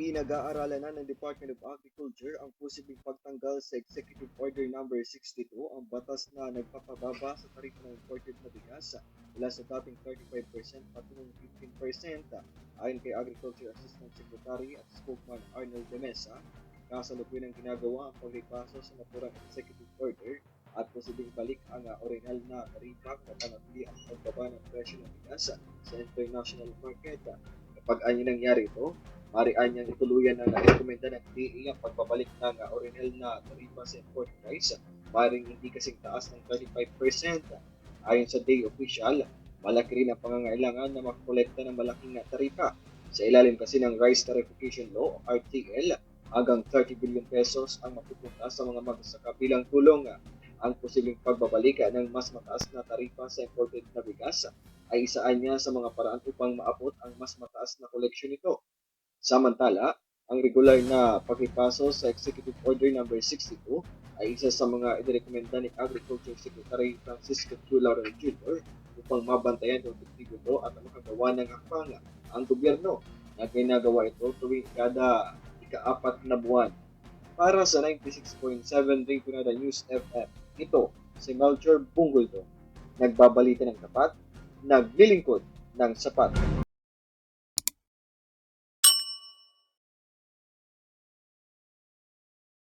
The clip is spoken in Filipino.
Pinag-aaralan na ng Department of Agriculture ang posibleng pagtanggal sa Executive Order Number 62, ang batas na nagpapababa sa taripa ng imported na bigas mula sa dating 35% patungong 15% ayon kay Agriculture Assistant Secretary at Spokesman Arnold de Mesa. Kasalukuyan ang ginagawa ang paglipaso sa naturang Executive Order at posibleng balik ang uh, original na taripa na panatili ang pagbaba ng presyo ng bigas sa international market. Kapag ano nangyari ito, Marian niyang ituluyan na narekomenda ng DA ang pagbabalik ng uh, original na taripa sa import price. Maring hindi kasing taas ng 35%. Ayon sa day official, malaki rin ang pangangailangan na makakolekta ng malaking na taripa. Sa ilalim kasi ng Rice Tarification Law RTL, hanggang 30 billion pesos ang mapupunta sa mga magsasaka bilang tulong. Ang posibleng pagbabalik ng mas mataas na taripa sa imported na bigas ay isaan niya sa mga paraan upang maabot ang mas mataas na koleksyon nito. Samantala, ang regular na pakipaso sa Executive Order Number 62 ay isa sa mga inirekomenda ni Agriculture Secretary Francisco Q. Jr. upang mabantayan ng epektibo at makagawa ng hakbang ang gobyerno na ginagawa ito tuwing kada ika-apat na buwan. Para sa 96.7 Rinconada News FM, ito si Melchor Bunguldo, nagbabalita ng tapat, naglilingkod ng sapat.